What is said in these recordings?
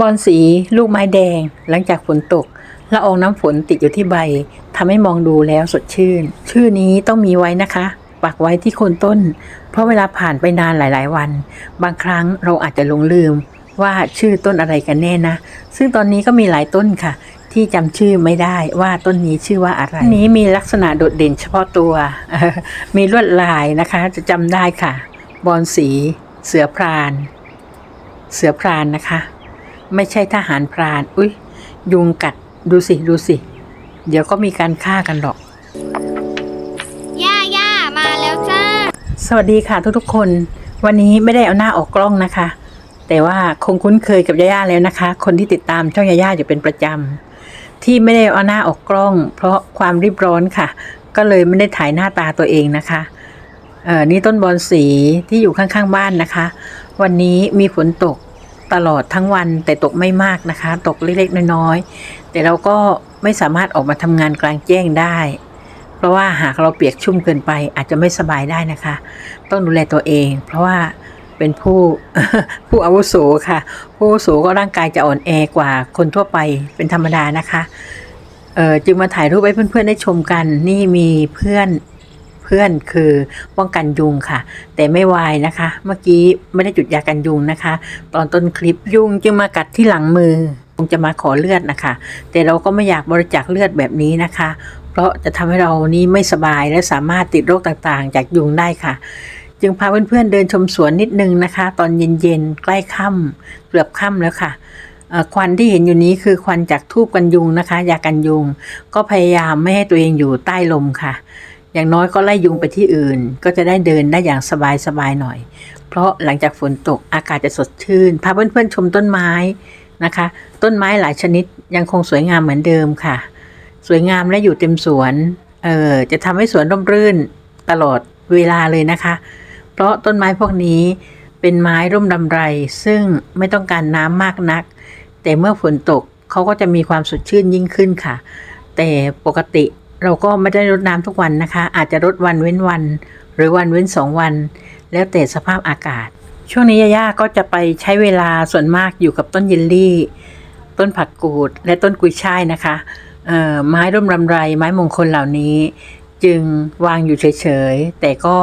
บอนสีลูกไม้แดง หลังจากฝนตกละอองน้ำฝนติดอยู่ที่ใบทำให้มองดูแล้วสดชื่น ชื่อนี้ต้องมีไว้นะคะปักไว้ที่โคนต้น เพราะเวลาผ่านไปนานหลาย ๆ วัน บางครั้งเราอาจจะหลงลืมว่าชื่อต้นอะไรกันแน่นะ ซึ่งตอนนี้ก็มีหลายต้นค่ะ ที่จำชื่อไม่ได้ว่าต้นนี้ชื่อว่าอะไรต้นนี้มีลักษณะโดดเด่นเฉพาะตัว มีลวดลายนะคะ จะจำได้ค่ะ บอนสี เสือพราน เสือพรานนะคะ ไม่ใช่ทหารพราน อุ้ยยุงกัดดูสิดูสิ เดี๋ยวก็มีการฆ่ากันหรอก ย่าย่ามาแล้วจ้า สวัสดีค่ะทุกๆคน วันนี้ไม่ได้เอาหน้าออกกล้องนะคะ แต่ว่าคงคุ้นเคยกับย่าๆแล้วนะคะ คนที่ติดตามช่องย่าๆอยู่เป็นประจำที่ไม่ได้เอาหน้าออกกล้อง เพราะความรีบร้อนค่ะ ก็เลยไม่ได้ถ่ายหน้าตาตัวเองนะคะเอ่อนี่ต้นบอนสีที่อยู่ข้างๆบ้านนะคะ วันนี้มีฝนตก ตลอดทั้งวันแต่ตกไม่มากนะคะ ตกเล็กๆน้อยๆแต่เราก็ไม่สามารถออกมาทำงานกลางแจ้งได้ เพราะว่าหากเราเปียกชุ่มเกินไปอาจจะไม่สบายได้นะคะ ต้องดูแลตัวเอง เพราะว่าเป็นผู้ผู้อาวุโสค่ะ ผู้อาวุโสก็ร่างกายจะอ่อนแอกว่าคนทั่วไปเป็นธรรมดานะคะ เออจึงมาถ่ายรูปให้เพื่อนๆได้ชมกัน นี่มีเพื่อน เพื่อนคือป้องกันยุงค่ะ แต่ไม่วายนะคะ เมื่อกี้ไม่ได้จุดยากันยุงนะคะ ตอนต้นคลิปยุงจึงมากัดที่หลังมือคงจะมาขอเลือดนะคะ แต่เราก็ไม่อยากบริจาคเลือดแบบนี้นะคะ เพราะจะทำให้เรานี้ไม่สบายและสามารถติดโรคต่างๆ จากยุงได้ค่ะ จึงพาเพื่อนๆเดินชมสวนนิดนึงนะคะ ตอนเย็นๆใกล้ค่ำเกือบค่ำแล้วค่ะควันที่เห็นอยู่นี้คือควันจากทูบกันยุงนะคะ ยากันยุง ก็พยายามไม่ให้ตัวเองอยู่ใต้ลมค่ะ อย่างน้อยก็ไล่ยุงไปที่อื่น ก็จะได้เดินได้อย่างสบายๆหน่อย เพราะหลังจากฝนตกอากาศจะสดชื่น พาเพื่อนๆชมต้นไม้นะคะ ต้นไม้หลายชนิดยังคงสวยงามเหมือนเดิมค่ะ สวยงามและอยู่เต็มสวนเออจะทำให้สวนร่มรื่นตลอดเวลาเลยนะคะ เพราะต้นไม้พวกนี้เป็นไม้ร่มรำไร ซึ่งไม่ต้องการน้ำมากนัก แต่เมื่อฝนตกเขาก็จะมีความสดชื่นยิ่งขึ้นค่ะ แต่ปกติ เราก็ไม่ได้รดน้ำทุกวันนะคะ อาจจะรดวันเว้นวัน หรือวันเว้นสองวัน แล้วแต่สภาพอากาศ ช่วงนี้ย่าก็จะไปใช้เวลาส่วนมากอยู่กับต้นเยลลี่ ต้นผักกูด และต้นกุยช่ายนะคะเอ่อไม้ร่มรำไร ไม้มงคลเหล่านี้ จึงวางอยู่เฉยๆแต่ก็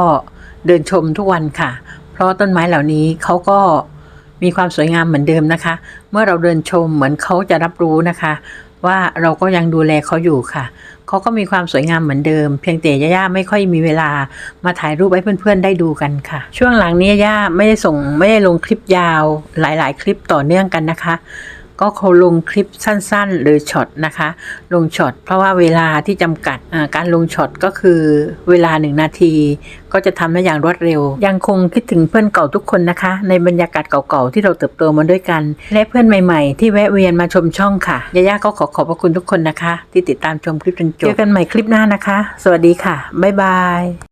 เดินชมทุกวันค่ะ เพราะต้นไม้เหล่านี้เขาก็ มีความสวยงามเหมือนเดิมนะคะ เมื่อเราเดินชมเหมือนเขาจะรับรู้นะคะ ว่าเราก็ยังดูแลเขาอยู่ค่ะเขาก็มีความสวยงามเหมือนเดิม เพียงแต่ย่าไม่ค่อยมีเวลามาถ่ายรูปให้เพื่อนๆได้ดูกันค่ะ ช่วงหลังนี้ย่าไม่ได้ส่งไม่ได้ลงคลิปยาวหลาย ๆ คลิปต่อเนื่องกันนะคะ ก็เขาลงคลิปสั้นๆ หรือช็อตนะคะ ลงช็อตเพราะว่าเวลาที่จำกัดการลงช็อตก็คือเวลาหนึ่งนาที ก็จะทำได้อย่างรวดเร็ว ยังคงคิดถึงเพื่อนเก่าทุกคนนะคะ ในบรรยากาศเก่าๆที่เราเติบโตมาด้วยกัน และเพื่อนใหม่ๆ ที่แวะเวียนมาชมช่องค่ะยาย่าก็ขอขอบพระคุณทุกคนนะคะ ที่ติดตามชมคลิปจนจบเจอกันใหม่คลิปหน้านะคะ สวัสดีค่ะบ๊ายบาย